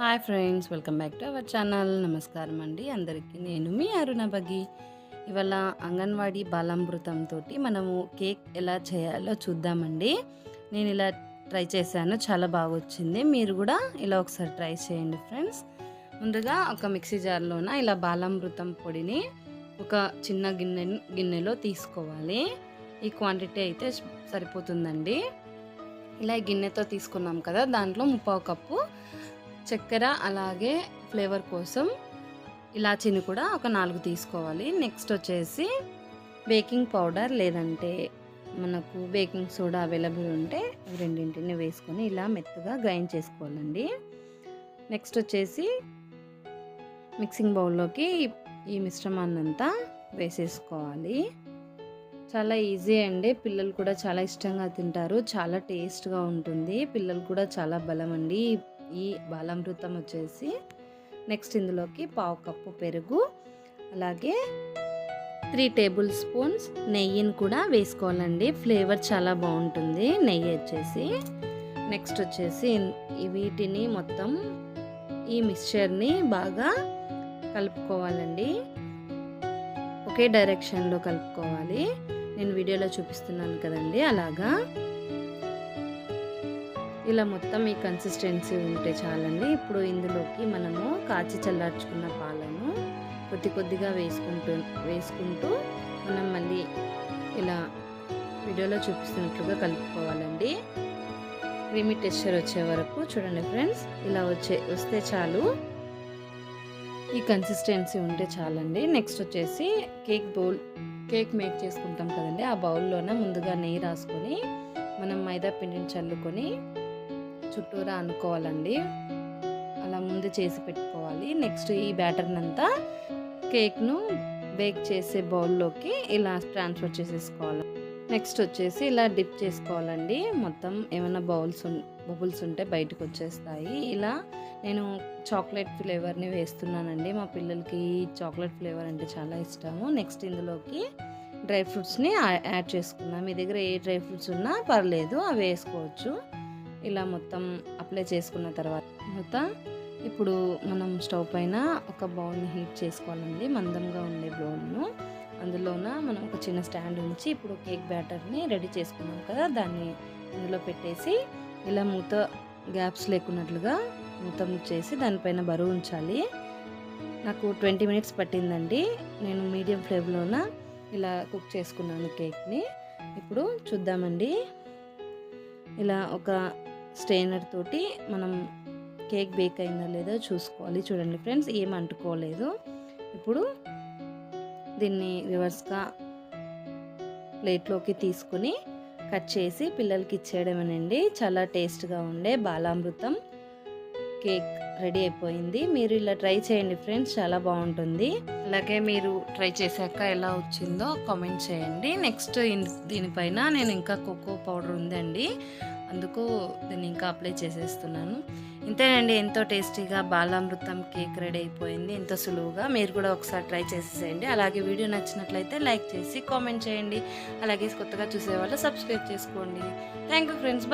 Hi friends welcome back to our channel. నమస్కారం అండి. అందరికీ నేను మీ అరుణ బగి ఇవాళ అంగన్వాడీ బాలామృతంతో మనము కేక్ ఎలా చేయాలో చూద్దామండి. నేను ఇలా ట్రై చేశాను. చాలా బాగా వచ్చింది మీరు కూడా ఇలా ఒకసారి ట్రై చేయండి ఫ్రెండ్స్. ముందుగా ఒక మిక్సీ జార్లోన ఇలా బాలామృతం పొడిని ఒక చిన్న గిన్నె గిన్నెలో తీసుకోవాలి. ఈ క్వాంటిటీ అయితే సరిపోతుందండి. ఇలా గిన్నెతో తీసుకున్నాం కదా దాంట్లో ముప్పావు కప్పు చక్కెర అలాగే ఫ్లేవర్ కోసం ఇలాచీని కూడా ఒక నాలుగు తీసుకోవాలి. నెక్స్ట్ వచ్చేసి బేకింగ్ పౌడర్ లేదంటే మనకు బేకింగ్ సోడా అవైలబుల్ ఉంటే రెండింటిని వేసుకొని ఇలా మెత్తగా గ్రైండ్ చేసుకోవాలండి. నెక్స్ట్ వచ్చేసి మిక్సింగ్ బౌల్లోకి ఈ మిశ్రమాన్నంతా వేసేసుకోవాలి. చాలా ఈజీ అండి. పిల్లలు కూడా చాలా ఇష్టంగా తింటారు. చాలా టేస్ట్గా ఉంటుంది. పిల్లలు కూడా చాలా బలం అండి ఈ బాలామృతం వచ్చేసి నెక్స్ట్ ఇందులోకి పావు కప్పు పెరుగు అలాగే త్రీ టేబుల్ స్పూన్స్ నెయ్యిని కూడా వేసుకోవాలండి. ఫ్లేవర్ చాలా బాగుంటుంది నెయ్యి వచ్చేసి. నెక్స్ట్ వచ్చేసి వీటిని మొత్తం ఈ మిక్చర్ని బాగా కలుపుకోవాలండి. ఒకే డైరెక్షన్లో కలుపుకోవాలి. నేను వీడియోలో చూపిస్తున్నాను కదండి. అలాగా ఇలా మొత్తం ఈ కన్సిస్టెన్సీ ఉంటే చాలండి. ఇప్పుడు ఇందులోకి మనము కాచి చల్లార్చుకున్న పాలను కొద్ది కొద్దిగా వేసుకుంటూ వేసుకుంటూ మనం మళ్ళీ ఇలా వీడియోలో చూపిస్తున్నట్లుగా కలుపుకోవాలండి. క్రీమీ టెక్స్చర్ వచ్చే వరకు చూడండి ఫ్రెండ్స్ ఇలా వచ్చే వస్తే చాలు. ఈ కన్సిస్టెన్సీ ఉంటే చాలండి. నెక్స్ట్ వచ్చేసి కేక్ బౌల్ కేక్ మేక్ చేసుకుంటాం కదండి. ఆ బౌల్లోనే ముందుగా నెయ్యి రాసుకొని మనం మైదా పిండిని చల్లుకొని చుట్టూరా అనుకోవాలండి. అలా ముందు చేసి పెట్టుకోవాలి. నెక్స్ట్ ఈ బ్యాటర్ని అంతా కేక్ను బేక్ చేసే బౌల్లోకి ఇలా ట్రాన్స్ఫర్ చేసేసుకోవాలి. నెక్స్ట్ వచ్చేసి ఇలా డిప్ చేసుకోవాలండి. మొత్తం ఏమైనా బౌల్స్ బబుల్స్ ఉంటే బయటకు వచ్చేస్తాయి ఇలా నేను చాక్లెట్ ఫ్లేవర్ని వేస్తున్నానండి. మా పిల్లలకి చాక్లెట్ ఫ్లేవర్ అంటే చాలా ఇష్టము. నెక్స్ట్ ఇందులోకి డ్రై ఫ్రూట్స్ని యాడ్ చేసుకున్నాం మీ దగ్గర ఏ డ్రై ఫ్రూట్స్ ఉన్నా పర్లేదు అవి వేసుకోవచ్చు. ఇలా మొత్తం అప్లై చేసుకున్న తర్వాత ఇప్పుడు మనం స్టవ్ పైన ఒక బౌల్ని హీట్ చేసుకోవాలండి. మందంగా ఉండే బౌల్ను. అందులోన మనం ఒక చిన్న స్టాండ్ ఉంచి ఇప్పుడు కేక్ బ్యాటర్ని రెడీ చేసుకున్నాం కదా దాన్ని ఇందులో పెట్టేసి ఇలా మూత గ్యాప్స్ లేకున్నట్లుగా మూత చేసి దానిపైన బరువు ఉంచాలి. నాకు ట్వంటీ మినిట్స్ పట్టిందండి. నేను మీడియం ఫ్లేమ్లోన ఇలా కుక్ చేసుకున్నాను కేక్ని. ఇప్పుడు చూద్దామండి. ఇలా ఒక స్టెయినర్ తోటి మనం కేక్ బేక్ అయిందా లేదో చూసుకోవాలి. చూడండి ఫ్రెండ్స్ ఏం అంటుకోలేదు. ఇప్పుడు దీన్ని రివర్స్గా ప్లేట్లోకి తీసుకుని కట్ చేసి పిల్లలకి ఇచ్చేయడమేనండి. చాలా టేస్ట్గా ఉండే బాలామృతం కేక్ రెడీ అయిపోయింది. మీరు ఇలా ట్రై చేయండి ఫ్రెండ్స్ చాలా బాగుంటుంది. అలాగే మీరు ట్రై చేశాక ఎలా వచ్చిందో కామెంట్ చేయండి. నెక్స్ట్ దీనిపైన నేను ఇంకా కోకో పౌడర్ ఉందండి. అందుకు నేను ఇంకా అప్లై చేసేస్తున్నాను. ఇంతేనండి ఎంతో టేస్టీగా బాలామృతం కేక్ రెడీ అయిపోయింది ఎంతో సులువుగా. మీరు కూడా ఒకసారి ట్రై చేసేసేయండి. అలాగే వీడియో నచ్చినట్లయితే లైక్ చేసి కామెంట్ చేయండి. అలాగే కొత్తగా చూసేవాళ్ళు సబ్స్క్రైబ్ చేసుకోండి. Thank you friends